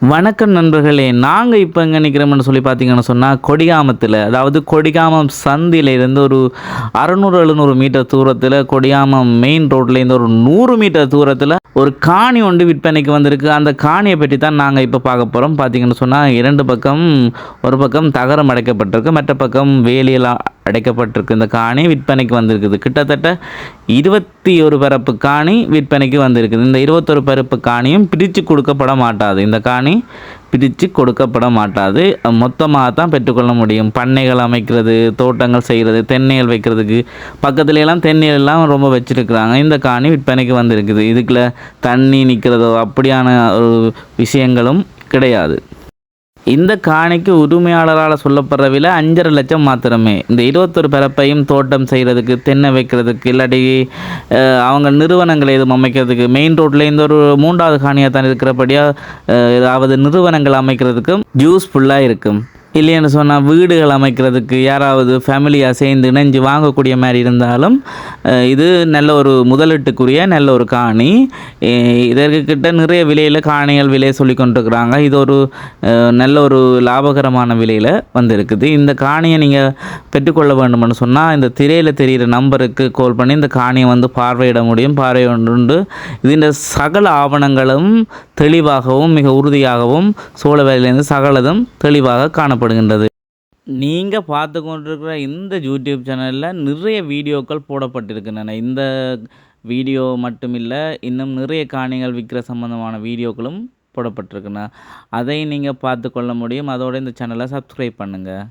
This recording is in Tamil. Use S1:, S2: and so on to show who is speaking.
S1: வணக்கம் நண்பர்களே நாங்கள் இப்போ எங்கே நிற்கிறோம்னு சொல்லி பார்த்தீங்கன்னு சொன்னால் கொடிகாமத்தில் அதாவது கொடிகாமம் சந்தியிலேருந்து ஒரு அறநூறு எழுநூறு மீட்டர் தூரத்தில் கொடிகாமம் மெயின் ரோட்லேருந்து ஒரு நூறு மீட்டர் தூரத்தில் ஒரு காணி ஒன்று விற்பனைக்கு வந்திருக்கு. அந்த காணியை பற்றி தான் நாங்கள் இப்போ பார்க்க போகிறோம் பார்த்தீங்கன்னு சொன்னால் இரண்டு பக்கம் ஒரு பக்கம் தகரம் அடைக்கப்பட்டிருக்கு மற்ற பக்கம் வேலியெல்லாம் அடைக்கப்பட்டிருக்கு. இந்த காணி விற்பனைக்கு வந்திருக்குது. கிட்டத்தட்ட இருபத்தி ஒரு பரப்பு காணி விற்பனைக்கு வந்திருக்குது. இந்த இருபத்தொரு பரப்பு காணியும் பிரித்து கொடுக்கப்பட மாட்டாது. இந்த காணி பிரித்து கொடுக்கப்பட மாட்டாது. மொத்தமாக தான் பெற்றுக்கொள்ள முடியும். பண்ணைகள் அமைக்கிறது தோட்டங்கள் செய்கிறது தென்னைகள் வைக்கிறதுக்கு. பக்கத்துலலாம் தென்னையெல்லாம் எல்லாம் ரொம்ப வச்சுருக்குறாங்க. இந்த காணி விற்பனைக்கு வந்திருக்குது. இதுக்குள்ள தண்ணி நிற்கிறதோ அப்படியான ஒரு விஷயங்களும் கிடையாது. இந்த காணிக்கு உரிமையாளரால் சொல்லப்படுற விலை அஞ்சரை லட்சம் மாத்திரமே. இந்த இருபத்தொரு பிறப்பையும் தோட்டம் செய்கிறதுக்கு தென்னை வைக்கிறதுக்கு இல்லாட்டி அவங்க நிறுவனங்களை எதுவும் அமைக்கிறதுக்கு மெயின் ரோட்டில் இந்த ஒரு மூன்றாவது காணியாக தான் இருக்கிறபடியாக ஏதாவது நிறுவனங்கள் அமைக்கிறதுக்கும் யூஸ்ஃபுல்லாக இருக்கும். இல்லைன்னு சொன்னால் வீடுகள் அமைக்கிறதுக்கு யாராவது ஃபேமிலியாக சேர்ந்து இணைஞ்சு வாங்கக்கூடிய மாதிரி இருந்தாலும் இது நல்ல ஒரு முதலீட்டுக்குரிய நல்ல ஒரு காணி. இதற்கு கிட்ட நிறைய விலையில் காணிகள் விலையை சொல்லி கொண்டிருக்கிறாங்க. இது ஒரு நல்ல ஒரு லாபகரமான விலையில் வந்திருக்குது. இந்த காணியை நீங்கள் பெற்றுக்கொள்ள வேண்டும்னு சொன்னால் இந்த திரையில் தெரிகிற நம்பருக்கு கால் பண்ணி இந்த காணியை வந்து பார்வையிட முடியும். பார்வையிட இது இந்த சகல ஆவணங்களும் தெளிவாகவும் மிக உறுதியாகவும் சோழவேலிருந்து சகலதும் தெளிவாக காணப்படுகின்றது. நீங்கள் பார்த்து கொண்டிருக்கிற இந்த யூடியூப் சேனலில் நிறைய வீடியோக்கள் போடப்பட்டிருக்கின்றன. இந்த வீடியோ மட்டும் இல்லை இன்னும் நிறைய காணிகள் விற்கிற சம்பந்தமான வீடியோக்களும் போடப்பட்டிருக்குண்ணா அதை நீங்கள் பார்த்து கொள்ள முடியும். அதோட இந்த சேனலை சப்ஸ்கிரைப் பண்ணுங்கள்